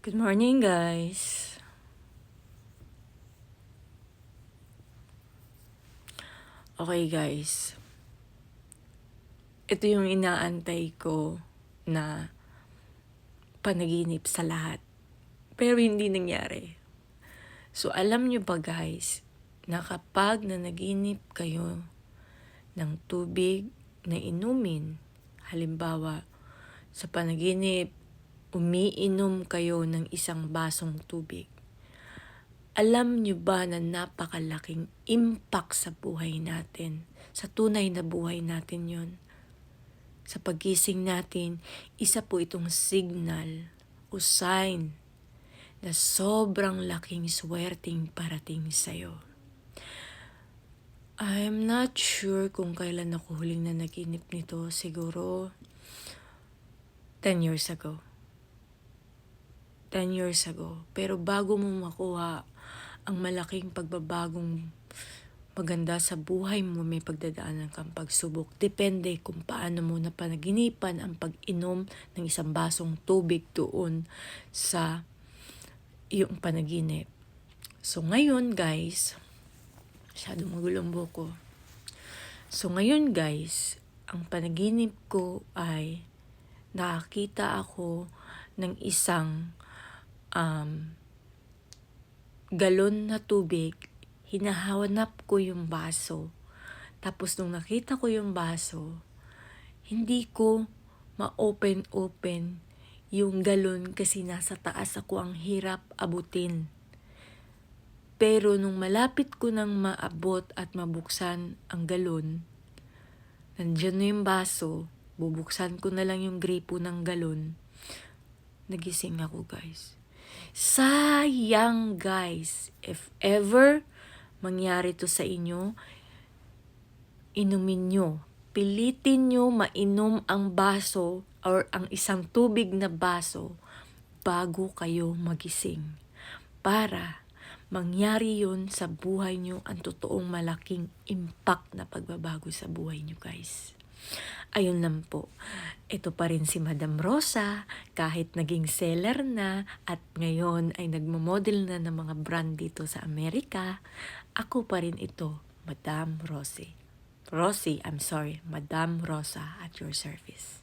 Good morning, guys. Okay, guys. Ito yung inaantay ko na panaginip sa lahat. Pero hindi nangyari. So, alam nyo ba, guys, na kapag nanaginip kayo ng tubig na inumin, halimbawa, sa panaginip, umiinom kayo ng isang basong tubig. Alam nyo ba na napakalaking impact sa buhay natin? Sa tunay na buhay natin yon. Sa pagising natin, isa po itong signal o sign na sobrang laking swerting parating sa'yo. I'm not sure kung kailan ako huling na naginip nito. Siguro 10 years ago. 10 years ago. Pero bago mo makuha ang malaking pagbabagong maganda sa buhay mo, may pagdadaanan kang pagsubok. Depende kung paano mo napanaginipan ang pag-inom ng isang basong tubig doon sa iyong panaginip. So ngayon guys, masyado magulong buko. So ngayon guys, ang panaginip ko ay nakakita ako ng isang um, galon na tubig, hinahanap ko yung baso. Tapos nung nakita ko yung baso, hindi ko ma-open-open yung galon kasi nasa taas ako ang hirap abutin. Pero nung malapit ko nang maabot at mabuksan ang galon, nandyan na yung baso, bubuksan ko na lang yung gripo ng galon, nagising ako guys. Sayang guys, if ever mangyari to sa inyo, inumin nyo. Pilitin nyo mainom ang baso or ang isang tubig na baso bago kayo magising. Para mangyari yun sa buhay nyo ang totoong malaking impact na pagbabago sa buhay nyo guys. Ayun lang po. Ito pa rin si Madam Rosa, kahit naging seller na at ngayon ay nagmo-model na ng mga brand dito sa Amerika, ako pa rin ito, Madam Rosie. Rosie, I'm sorry, Madam Rosa at your service.